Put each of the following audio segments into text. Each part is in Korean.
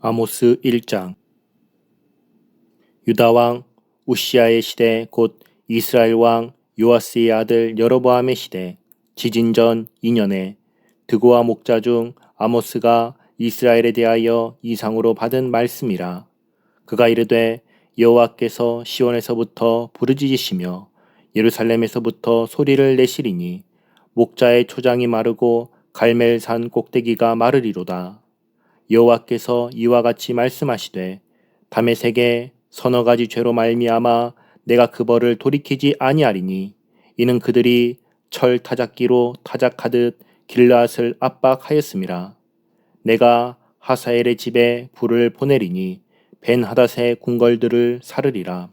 아모스 1장 유다 왕 우시아의 시대 곧 이스라엘 왕 요아스의 아들 여로보암의 시대 지진 전 2년에 드고와 목자 중 아모스가 이스라엘에 대하여 이상으로 받은 말씀이라 그가 이르되 여호와께서 시온에서부터 부르짖으시며 예루살렘에서부터 소리를 내시리니 목자의 초장이 마르고 갈멜산 꼭대기가 마르리로다. 여호와께서 이와 같이 말씀하시되 담에색에 서너 가지 죄로 말미암아 내가 그 벌을 돌이키지 아니하리니 이는 그들이 철 타작기로 타작하듯 길라앗을 압박하였음이라. 내가 하사엘의 집에 불을 보내리니 벤 하닷의 궁궐들을 사르리라.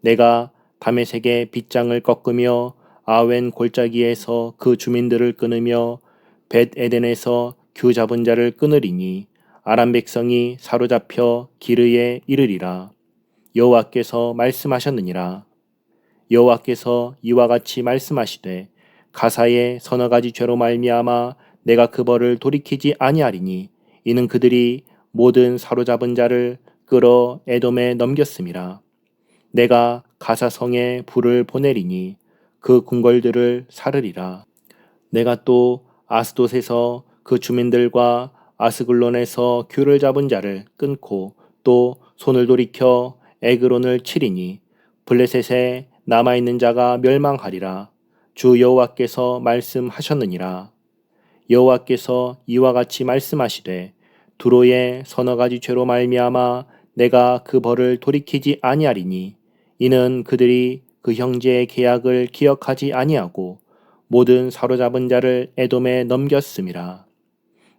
내가 담에색의 빗장을 꺾으며 아웬 골짜기에서 그 주민들을 끊으며 벳 에덴에서 규 잡은 자를 끊으리니 아람 백성이 사로잡혀 기르에 이르리라. 여호와께서 말씀하셨느니라. 여호와께서 이와 같이 말씀하시되 가사의 서너 가지 죄로 말미암아 내가 그 벌을 돌이키지 아니하리니 이는 그들이 모든 사로잡은 자를 끌어 에돔에 넘겼음이라. 내가 가사성에 불을 보내리니 그 궁궐들을 사르리라. 내가 또 아스돗에서 그 주민들과 아스글론에서 귤을 잡은 자를 끊고 또 손을 돌이켜 에그론을 치리니 블레셋에 남아 있는 자가 멸망하리라. 주 여호와께서 말씀하셨느니라. 여호와께서 이와 같이 말씀하시되 두로의 서너 가지 죄로 말미암아 내가 그 벌을 돌이키지 아니하리니 이는 그들이 그 형제의 계약을 기억하지 아니하고 모든 사로잡은 자를 에돔에 넘겼음이라.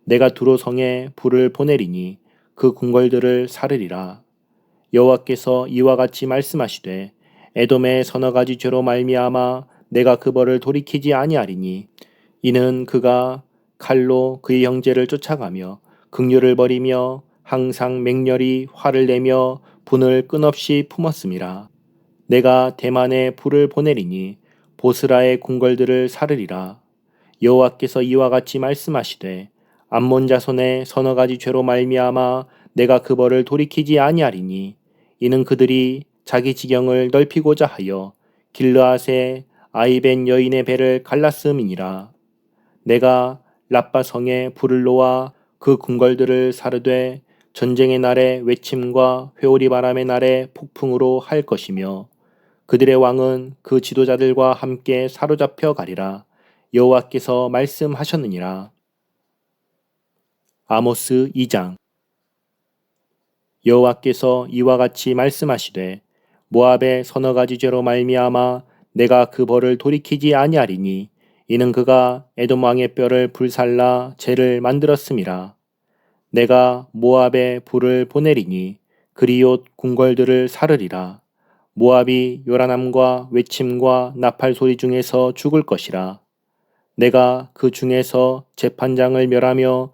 내가 두로 성에 불을 보내리니 그 궁궐들을 사르리라. 여호와께서 이와 같이 말씀하시되 에돔의 서너 가지 죄로 말미암아 내가 그 벌을 돌이키지 아니하리니 이는 그가 칼로 그의 형제를 쫓아가며 극류를 벌이며 항상 맹렬히 화를 내며 분을 끝없이 품었음이라. 내가 대만에 불을 보내리니 보스라의 궁궐들을 사르리라. 여호와께서 이와 같이 말씀하시되 암몬 자손의 서너 가지 죄로 말미암아 내가 그 벌을 돌이키지 아니하리니 이는 그들이 자기 지경을 넓히고자 하여 길르앗의 아이벤 여인의 배를 갈랐음이니라. 내가 라빠 성에 불을 놓아 그 궁궐들을 사르되 전쟁의 날에 외침과 회오리 바람의 날에 폭풍으로 할 것이며 그들의 왕은 그 지도자들과 함께 사로잡혀 가리라. 여호와께서 말씀하셨느니라. 아모스 2장. 여호와께서 이와 같이 말씀하시되 모압의 서너 가지 죄로 말미암아 내가 그 벌을 돌이키지 아니하리니 이는 그가 에돔 왕의 뼈를 불살라 죄를 만들었음이라. 내가 모압에 불을 보내리니 그리옷 궁궐들을 사르리라. 모압이 요란함과 외침과 나팔 소리 중에서 죽을 것이라. 내가 그 중에서 재판장을 멸하며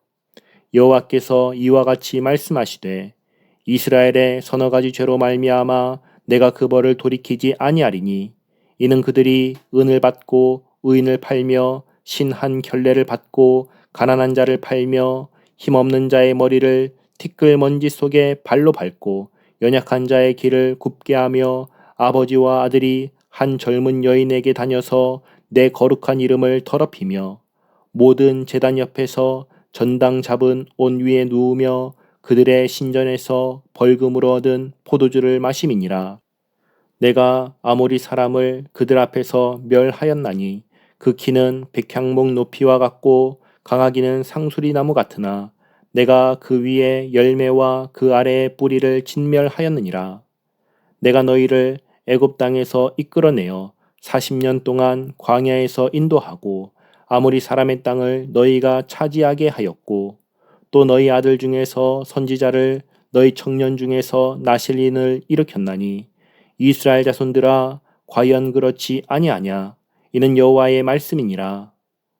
여호와께서 이와 같이 말씀하시되 이스라엘의 서너 가지 죄로 말미암아 내가 그 벌을 돌이키지 아니하리니 이는 그들이 은을 받고 의인을 팔며 신한 결례를 받고 가난한 자를 팔며 힘없는 자의 머리를 티끌 먼지 속에 발로 밟고 연약한 자의 길을 굽게 하며 아버지와 아들이 한 젊은 여인에게 다녀서 내 거룩한 이름을 더럽히며 모든 재단 옆에서 전당 잡은 온 위에 누우며 그들의 신전에서 벌금으로 얻은 포도주를 마심이니라. 내가 아모리 사람을 그들 앞에서 멸하였나니 그 키는 백향목 높이와 같고 강하기는 상수리 나무 같으나 내가 그 위에 열매와 그 아래의 뿌리를 진멸하였느니라. 내가 너희를 애굽 땅에서 이끌어내어 40년 동안 광야에서 인도하고 아무리 사람의 땅을 너희가 차지하게 하였고 또 너희 아들 중에서 선지자를 너희 청년 중에서 나실린을 일으켰나니 이스라엘 자손들아 과연 그렇지 아니하냐? 이는 여호와의 말씀이니라.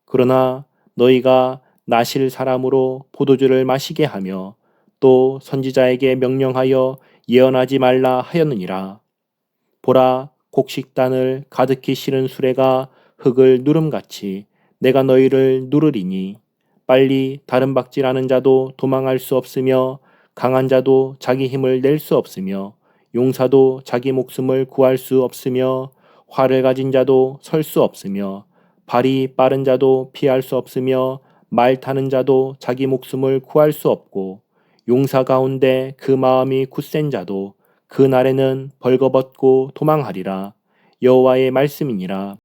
그러나 너희가 나실 사람으로 포도주를 마시게 하며 또 선지자에게 명령하여 예언하지 말라 하였느니라. 보라 곡식단을 가득히 실은 수레가 흙을 누름같이 내가 너희를 누르리니 빨리 다른 박질하는 자도 도망할 수 없으며 강한 자도 자기 힘을 낼 수 없으며 용사도 자기 목숨을 구할 수 없으며 활을 가진 자도 설 수 없으며 발이 빠른 자도 피할 수 없으며 말 타는 자도 자기 목숨을 구할 수 없고 용사 가운데 그 마음이 굳센 자도 그 날에는 벌거벗고 도망하리라. 여호와의 말씀이니라